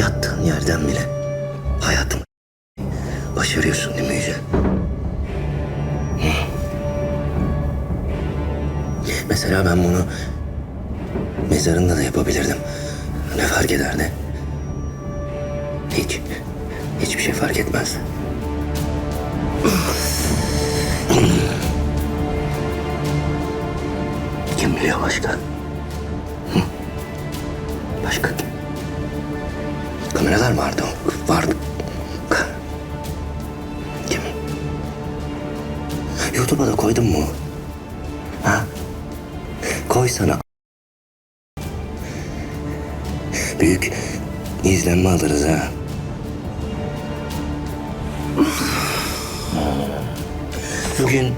Yattığın yerden bile hayatımı başarıyorsun değil mi Yüce? Mesela ben bunu mezarında da yapabilirdim. Ne fark ederdi? Hiç. Hiçbir şey fark etmez. Kim biliyor başka? Başka kim? Kameralar vardı. Vardı. Kim? YouTube'a da koydun mu? Ha? Koy sana. Büyük izlenme alırız ha. Bugün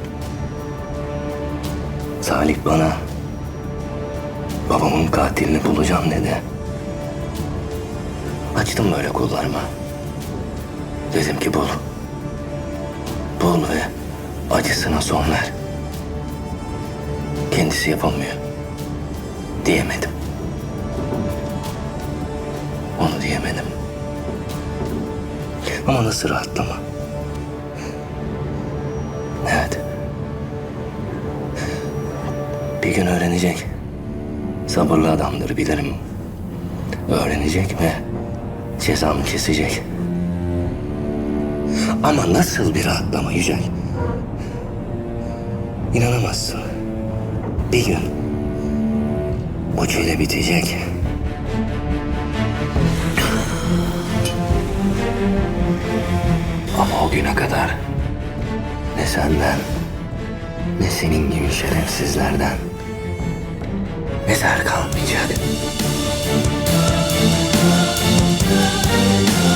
Salih bana babamın katilini bulacağım dedi. Açtım böyle kollarımı. Dedim ki bul. Bul ve acısına son ver. Kendisi yapamıyor. Diyemedim. Onu diyemedim. Ama nasıl rahatlama. Evet. Bir gün öğrenecek. Sabırlı adamdır bilirim. Öğrenecek ve cezamı kesecek. Ama nasıl bir rahatlama Yücel? İnanamazsın. Bir gün bu çile bitecek. Ama o güne kadar ne senden ne senin gibi şerefsizlerden eser kalmayacak. Música